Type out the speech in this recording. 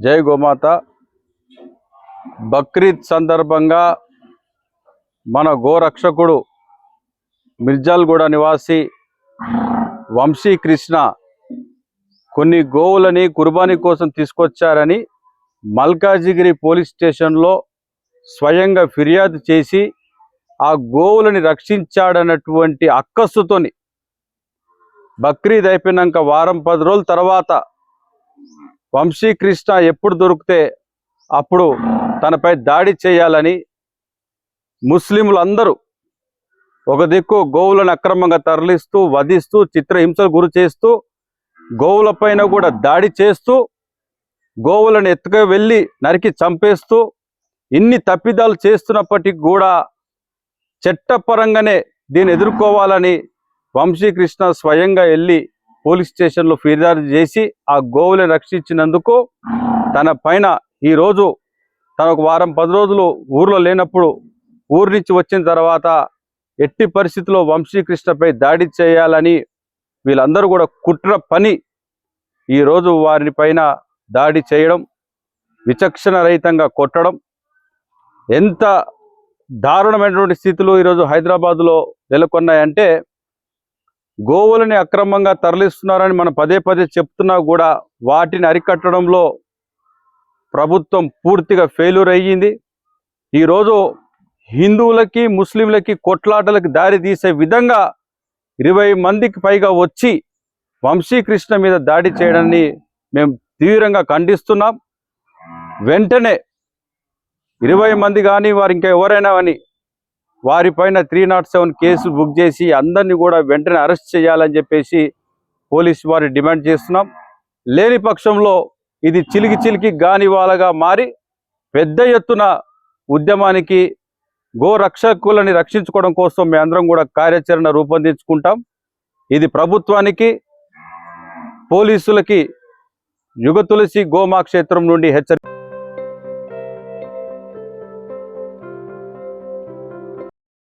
జై గోమాత. బక్రీద్ సందర్భంగా మన గోరక్షకుడు మిర్జాల్గూడ నివాసి వంశీ కృష్ణ కొన్ని గోవులని కుర్బానీ కోసం తీసుకొచ్చారని మల్కాజిగిరి పోలీస్ స్టేషన్లో స్వయంగా ఫిర్యాదు చేసి ఆ గోవులని రక్షించాడన్నటువంటి అక్కస్సుతోని బక్రీద్ అయిపోయినాక వారం పది రోజుల తర్వాత వంశీకృష్ణ ఎప్పుడు దొరికితే అప్పుడు తనపై దాడి చేయాలని ముస్లింలు అందరూ ఒక దిక్కు గోవులను అక్రమంగా తరలిస్తూ వధిస్తూ చిత్రహింసలు గురి చేస్తూ గోవులపైన కూడా దాడి చేస్తూ గోవులను ఎత్తుకు వెళ్ళి నరికి చంపేస్తూ ఇన్ని తప్పిదాలు చేస్తున్నప్పటికీ కూడా చట్టపరంగానే దీన్ని ఎదుర్కోవాలని వంశీకృష్ణ స్వయంగా వెళ్ళి పోలీస్ స్టేషన్లో ఫిర్యాదు చేసి ఆ గోవులను రక్షించినందుకు తన పైన ఈరోజు తన ఒక వారం పది రోజులు ఊర్లో లేనప్పుడు ఊరి నుంచి వచ్చిన తర్వాత ఎట్టి పరిస్థితుల్లో వంశీకృష్ణపై దాడి చేయాలని వీళ్ళందరూ కూడా కుట్ర పని ఈరోజు వారిని పైన దాడి చేయడం విచక్షణ రహితంగా కొట్టడం. ఎంత దారుణమైనటువంటి స్థితిలో ఈరోజు హైదరాబాదులో నెలకొన్నాయంటే గోవులని అక్రమంగా తరలిస్తున్నారని మనం పదే పదే చెప్తున్నా కూడా వాటిని అరికట్టడంలో ప్రభుత్వం పూర్తిగా ఫెయిల్యూర్ అయ్యింది. ఈరోజు హిందువులకి ముస్లింలకి కొట్లాటలకు దారి తీసే విధంగా ఇరవై మందికి పైగా వచ్చి వంశీకృష్ణ మీద దాడి చేయడాన్ని మేము తీవ్రంగా ఖండిస్తున్నాం. వెంటనే ఇరవై మంది కానీ వారు ఇంకా ఎవరైనా కానీ వారిపైన three not seven case book చేసి అందరినీ కూడా వెంటనే అరెస్ట్ చేయాలని చెప్పేసి పోలీసు వారి డిమాండ్ చేస్తున్నాం. లేని పక్షంలో ఇది చిలికి చిలికి గానివాలగా మారి పెద్ద ఎత్తున ఉద్యమానికి గో రక్షకులని రక్షించుకోవడం కోసం మేమందరం కూడా కార్యాచరణ రూపొందించుకుంటాం. ఇది ప్రభుత్వానికి పోలీసులకి యుగ తులసి గోమా క్షేత్రం నుండి హెచ్చరిక